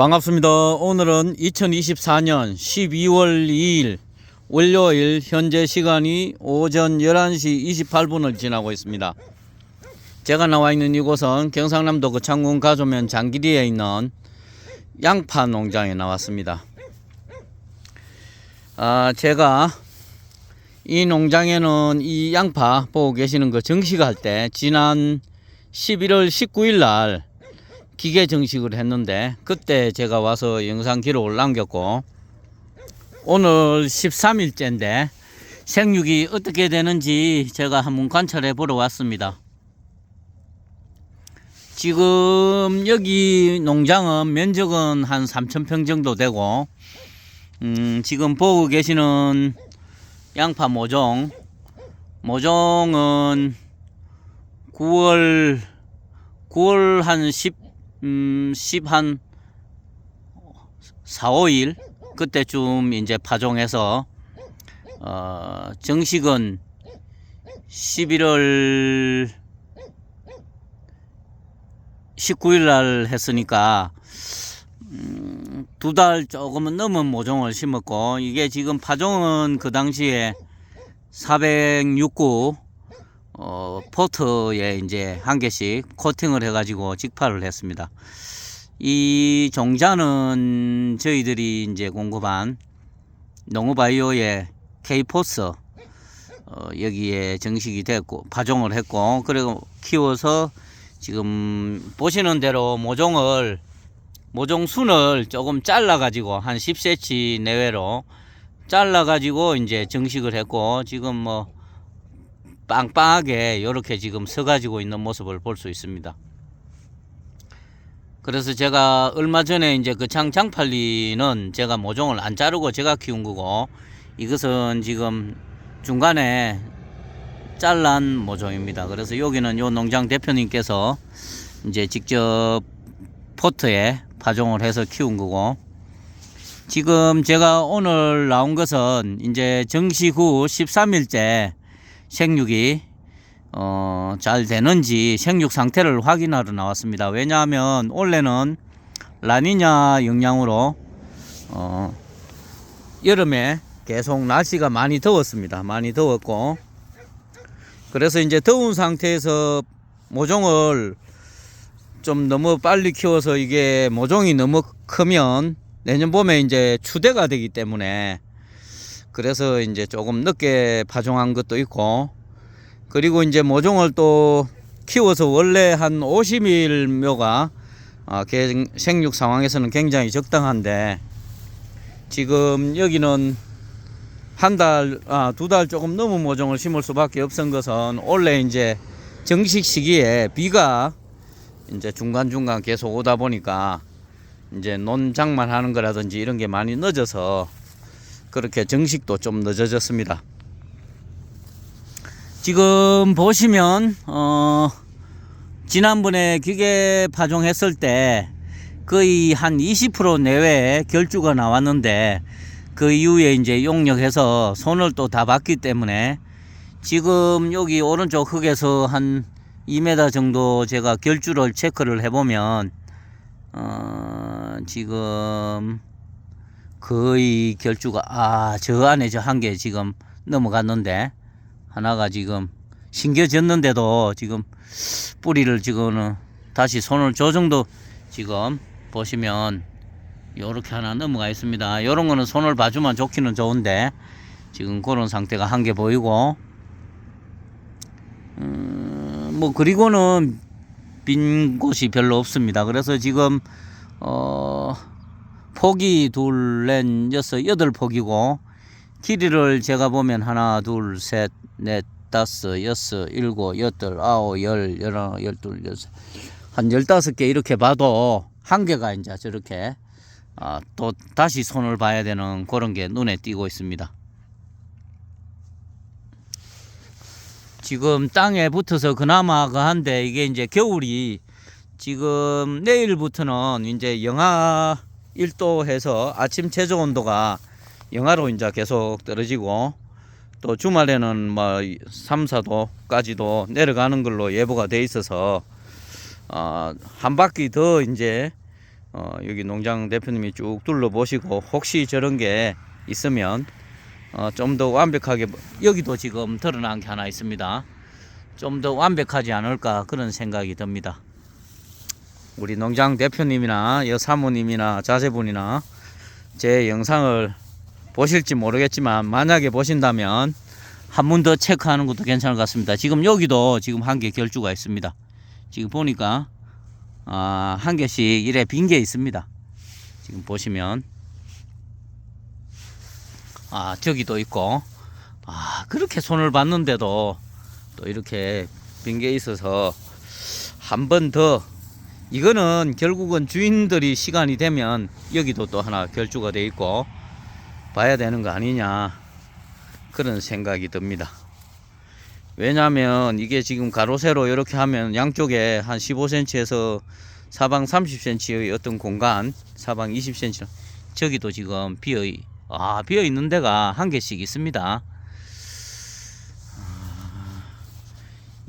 반갑습니다. 오늘은 2024년 12월 2일 월요일 현재 시간이 오전 11시 28분을 지나고 있습니다. 제가 나와 있는 이곳은 경상남도 거창군 가조면 장기리에 있는 양파 농장에 나왔습니다. 아, 제가 이 농장에는 이 양파 보고 계시는 거 정식할 때 지난 11월 19일 날 기계 정식을 했는데 그때 제가 와서 영상 기록을 남겼고 오늘 13일째인데 생육이 어떻게 되는지 제가 한번 관찰해 보러 왔습니다. 지금 여기 농장은 면적은 한 3,000평 정도 되고 음, 지금 보고 계시는 양파 모종 모종은 9월 9월 한 10, 음, 10한 4, 5일 그때쯤 이제 파종해서 어, 정식은 11월 19일 날 했으니까 음, 두달 조금은 넘은 모종을 심었고 이게 지금 파종은 그 당시에 469 어, 포트에 이제 한 개씩 코팅을 해가지고 직파를 했습니다. 이 종자는 저희들이 이제 공급한 농우바이오의 K포스 어, 여기에 정식이 됐고 파종을 했고 그리고 키워서 지금 보시는 대로 모종을 모종 순을 조금 잘라 가지고 한 10cm 내외로 잘라 가지고 이제 정식을 했고 지금 뭐 빵빵하게 이렇게 지금 서 가지고 있는 모습을 볼 수 있습니다. 그래서 제가 얼마 전에 이제 그 장장팔리는 제가 모종을 안 자르고 제가 키운 거고 이것은 지금 중간에 잘란 모종입니다. 그래서 여기는 요 농장 대표님께서 이제 직접 포트에 파종을 해서 키운 거고 지금 제가 오늘 나온 것은 이제 정식 후 13일째 생육이 어, 잘 되는지 생육 상태를 확인하러 나왔습니다. 왜냐하면 원래는 라니냐 영향으로 어, 여름에 계속 날씨가 많이 더웠습니다. 많이 더웠고 그래서 이제 더운 상태에서 모종을 좀 너무 빨리 키워서 이게 모종이 너무 크면 내년 봄에 이제 추대가 되기 때문에 그래서 이제 조금 늦게 파종한 것도 있고 그리고 이제 모종을 또 키워서 원래 한 50일 묘가 아, 개- 생육 상황에서는 굉장히 적당한데 지금 여기는 한 달, 아, 두 달 조금 넘은 모종을 심을 수밖에 없은 것은 원래 이제 정식 시기에 비가 이제 중간중간 계속 오다 보니까 이제 논 장만 하는 거라든지 이런 게 많이 늦어서 그렇게 정식도 좀 늦어졌습니다. 지금 보시면 어 지난번에 기계 파종했을 때 거의 한 20% 내외의 결주가 나왔는데 그 이후에 이제 용역해서 손을 또 다 봤기 때문에 지금 여기 오른쪽 흙에서 한 2m 정도 제가 결주를 체크를 해보면 어 지금 거의 결주가 아 저 안에 저 한 개 지금 넘어갔는데 하나가 지금 심겨졌는데도 지금 뿌리를 지금은 다시 손을 저 정도 지금 보시면 요렇게 하나 넘어가 있습니다. 요런 거는 손을 봐주면 좋기는 좋은데 지금 그런 상태가 한 개 보이고 음, 뭐 그리고는 빈 곳이 별로 없습니다. 그래서 지금 어 폭이 둘, 넷, 여섯, 여덟 폭이고 길이를 제가 보면 하나, 둘, 셋, 넷, 다섯, 여섯, 일곱, 여덟, 아홉, 열, 열하나, 열둘, 여섯 한 열다섯 개 이렇게 봐도 한 개가 이제 저렇게 아, 또 다시 손을 봐야 되는 그런 게 눈에 띄고 있습니다. 지금 땅에 붙어서 그나마 가 한데 이게 이제 겨울이 지금 내일부터는 이제 영하 1도 해서 아침 최저 온도가 영하로 이제 계속 떨어지고 또 주말에는 뭐 3, 4도까지도 내려가는 걸로 예보가 돼 있어서 어, 한 바퀴 더 이제 어, 여기 농장 대표님이 쭉 둘러보시고 혹시 저런 게 있으면 어, 좀 더 완벽하게 여기도 지금 드러난 게 하나 있습니다. 좀 더 완벽하지 않을까 그런 생각이 듭니다. 우리 농장 대표님이나 여 사모님이나 자제분이나 제 영상을 보실지 모르겠지만 만약에 보신다면 한 번 더 체크하는 것도 괜찮을 것 같습니다. 지금 여기도 지금 한 개 결주가 있습니다. 지금 보니까 아, 한 개씩 이래 빈 게 있습니다. 지금 보시면 아 저기도 있고 아 그렇게 손을 봤는데도 또 이렇게 빈 게 있어서 한 번 더 이거는 결국은 주인들이 시간이 되면 여기도 또 하나 결주가 돼 있고 봐야 되는 거 아니냐 그런 생각이 듭니다. 왜냐하면 이게 지금 가로 세로 이렇게 하면 양쪽에 한 15cm에서 사방 30cm의 어떤 공간 사방 20cm 저기도 지금 비어 아 비어 있는 데가 한 개씩 있습니다.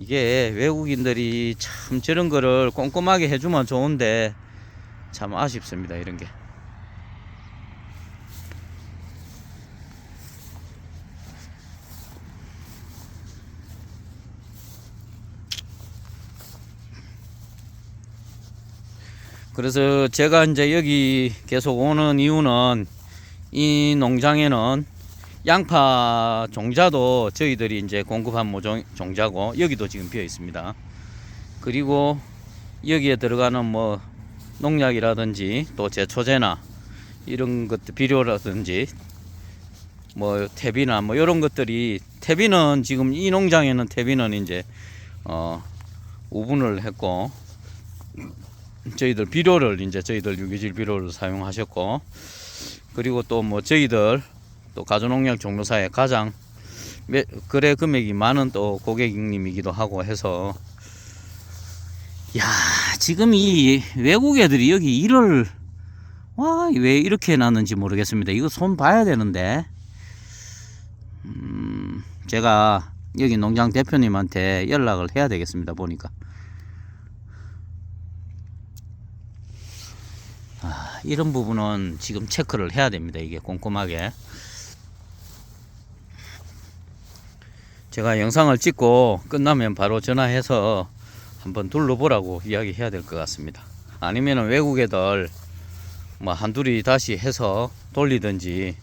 이게 외국인들이 참 저런 거를 꼼꼼하게 해주면 좋은데 참 아쉽습니다 이런 게. 그래서 제가 이제 여기 계속 오는 이유는 이 농장에는 양파 종자도 저희들이 이제 공급한 모종 종자고 여기도 지금 비어 있습니다. 그리고 여기에 들어가는 뭐 농약이라든지 또 제초제나 이런 것들 비료라든지 뭐 퇴비나 뭐 이런 것들이 퇴비는 지금 이 농장에는 퇴비는 이제 어 우분을 했고 저희들 비료를 이제 저희들 유기질 비료를 사용하셨고 그리고 또 뭐 저희들 또 가전농약 종묘사에 가장 매- 거래 금액이 많은 또 고객님이기도 하고 해서 야 지금 이 외국 애들이 여기 일을 와 왜 이렇게 해놨는지 모르겠습니다 이거 손 봐야 되는데 음 제가 여기 농장 대표님한테 연락을 해야 되겠습니다 보니까 아, 이런 부분은 지금 체크를 해야 됩니다. 이게 꼼꼼하게. 제가 영상을 찍고 끝나면 바로 전화해서 한번 둘러보라고 이야기해야 될 것 같습니다. 아니면 외국 애들 뭐 한둘이 다시 해서 돌리든지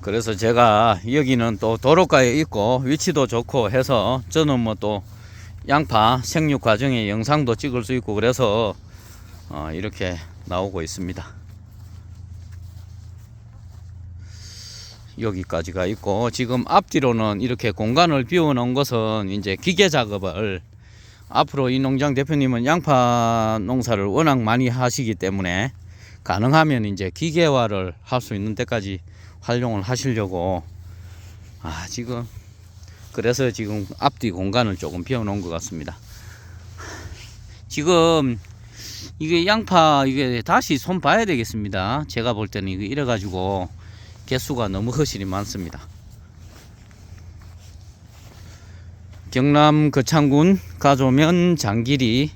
그래서 제가 여기는 또 도로가에 있고 위치도 좋고 해서 저는 뭐 또 양파 생육 과정의 영상도 찍을 수 있고 그래서 어 이렇게 나오고 있습니다. 여기까지가 있고 지금 앞뒤로는 이렇게 공간을 비워 놓은 것은 이제 기계 작업을 앞으로 이 농장 대표님은 양파 농사를 워낙 많이 하시기 때문에 가능하면 이제 기계화를 할 수 있는 데까지 활용을 하시려고 아 지금 그래서 지금 앞뒤 공간을 조금 비워 놓은 것 같습니다 지금 이게 양파 이게 다시 손 봐야 되겠습니다 제가 볼 때는 이거 이래 가지고 개수가 너무 허실이 많습니다 경남 거창군 가조면 장길이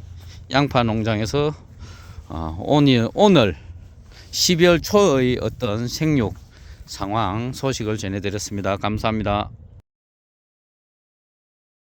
양파 농장에서 어, 오늘 오늘 12월 초의 어떤 생육 상황 소식을 전해드렸습니다. 감사합니다.